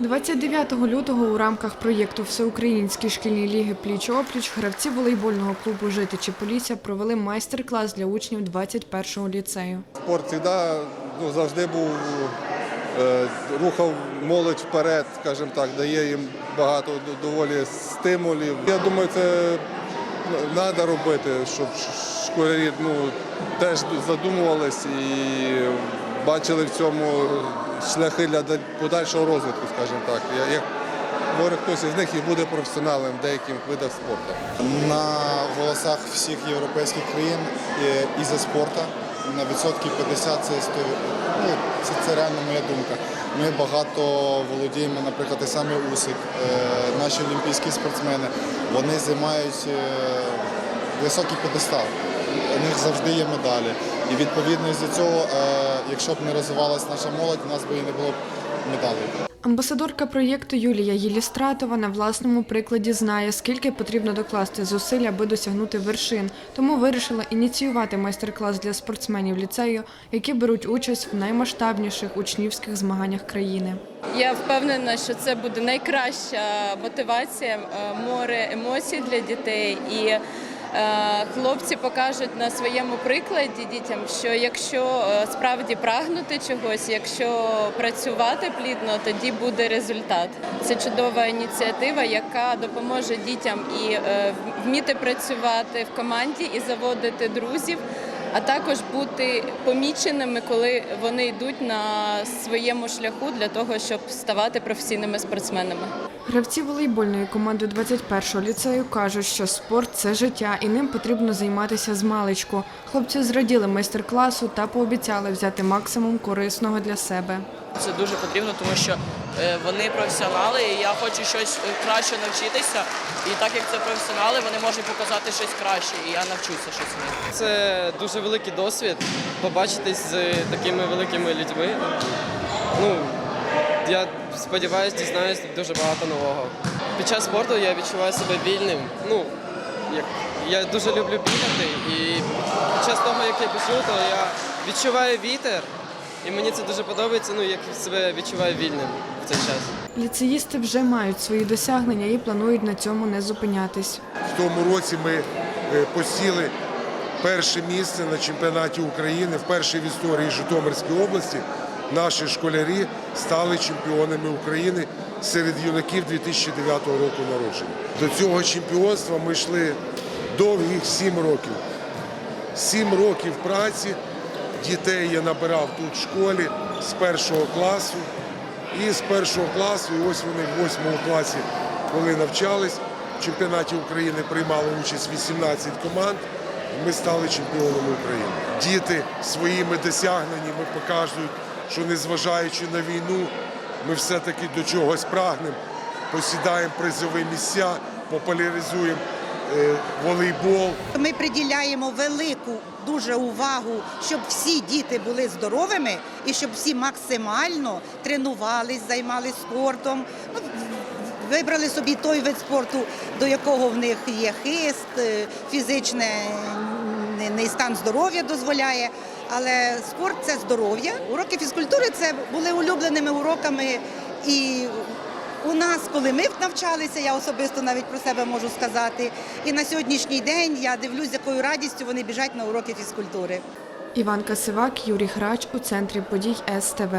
29 лютого у рамках проєкту Всеукраїнські шкільні ліги пліч-опліч гравці волейбольного клубу Житичі Полісся провели майстер-клас для учнів 21-го ліцею. Спорт завжди, ну, завжди був, е, рухав молодь вперед, скажімо так, дає їм багато доволі стимулів. Я думаю, це треба робити, щоб школярі ну, теж задумувались і бачили в цьому шляхи для подальшого розвитку, скажімо так. Як може хтось із них і буде професіоналом в деяких видах спорту. На голосах всіх європейських країн і за спорту на відсотків 50 це, сто- ну, це, це реально моя думка. Ми багато володіємо, наприклад, і саме Усик, е, наші олімпійські спортсмени, вони займають е, високий п'єдестал. У них завжди є медалі. І відповідно з цього, е, якщо б не розвивалася наша молодь, у нас би і не було б медалей. Амбасадорка проєкту Юлія Єлістратова на власному прикладі знає, скільки потрібно докласти зусиль, аби досягнути вершин. Тому вирішила ініціювати майстер-клас для спортсменів ліцею, які беруть участь в наймасштабніших учнівських змаганнях країни. Я впевнена, що це буде найкраща мотивація, е, море емоцій для дітей. І хлопці покажуть на своєму прикладі дітям, що якщо е, справді прагнути чогось, якщо працювати плідно, тоді буде результат. Це чудова ініціатива, яка допоможе дітям і е, вміти працювати в команді і заводити друзів а також бути поміченими, коли вони йдуть на своєму шляху для того, щоб ставати професійними спортсменами. Гравці волейбольної команди 21-го ліцею кажуть, що спорт це життя і ним потрібно займатися з маличку. Хлопці зраділи майстер-класу та пообіцяли взяти максимум корисного для себе. Це дуже потрібно, тому що вони професіонали, і я хочу щось е, краще навчитися. І так як це професіонали, вони можуть показати щось краще, і я навчуся щось в. Це дуже великий досвід побачитись з такими великими людьми. Ну, я сподіваюся, дізнаюсь дуже багато нового. Під час спорту я відчуваю себе вільним. Ну, як, я дуже люблю бігати, і під час того, як я біжу, то я відчуваю вітер, і мені це дуже подобається, ну, як себе відчуваю вільним в цей час. Ліцеїсти вже мають свої досягнення і планують на цьому не зупинятись. В тому році ми е, посіли перше місце на чемпіонаті України, вперше в історії Житомирської області. Наші школярі стали чемпіонами України серед юнаків 2009 року народження. До цього чемпіонства ми йшли довгих сім років. Сім років праці дітей я набирав тут в школі з першого класу. І з першого класу, і ось вони в восьмому класі, коли навчались, в чемпіонаті України приймало участь 18 команд. і Ми стали чемпіонами України. Діти своїми досягненнями показують, що незважаючи на війну, ми все-таки до чогось прагнемо, посідаємо призові місця, популяризуємо волейбол. Ми приділяємо велику дуже увагу, щоб всі діти були здоровими і щоб всі максимально тренувались, займалися спортом. Ну, Вибрали собі той вид спорту, до якого в них є хист, е, фізичний стан здоров'я дозволяє. Але спорт це здоров'я. Уроки фізкультури це були улюбленими уроками і у нас, коли ми навчалися, я особисто навіть про себе можу сказати. І на сьогоднішній день я дивлюсь, з якою радістю вони біжать на уроки фізкультури. Іван Касивак, Юрій Храч у центрі подій СТВ.